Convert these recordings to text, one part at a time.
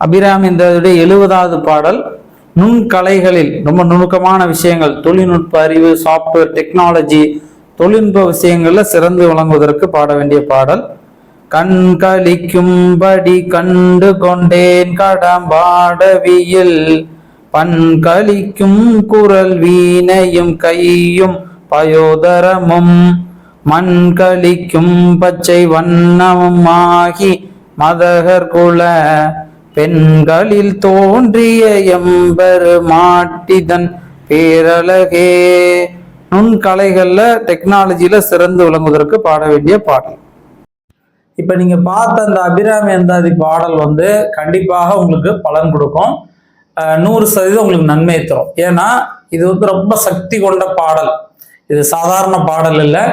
அபிராமி இந்த எழுபதாவது பாடல் நுண்கலைகளில் ரொம்ப நுணுக்கமான விஷயங்கள் தொழில்நுட்ப அறிவு சாஃப்ட்வேர் டெக்னாலஜி தொழில்நுட்ப விஷயங்கள்ல சிறந்து விளங்குவதற்கு பாட வேண்டிய பாடல். கண் கழிக்கும்படி கண்டு கொண்டேன் கடம்பாடவியில் பண் கழிக்கும் குரல் வீணையும் கையும் பயோதரமும். மண் கழிக்கும் பச்சை வண்ணமும் ஆகி மதகர் குல பெண்களில் தோன்றிய எம்பெரு மாட்டிதன் பேரழகே. நுண்கலைகள்ல டெக்னாலஜியில சிறந்து விளங்குவதற்கு பாட வேண்டிய பாடல். இப்ப நீங்க பார்த்த அந்த அபிராமி அந்தாதி பாடல் வந்து கண்டிப்பாக உங்களுக்கு பலன் கொடுக்கும். நூறு சதவீதம் உங்களுக்கு நன்மை தரும். ஏன்னா இது வந்து ரொம்ப சக்தி கொண்ட பாடல். இது சாதாரண பாடல் இல்லை.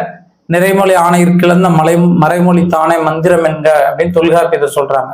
நிறைமொழி ஆணையிற்கிழந்த மலை மறைமொழி தானே மந்திரம் என்க அப்படின்னு தொல்காப்பியத்தை சொல்றாங்க.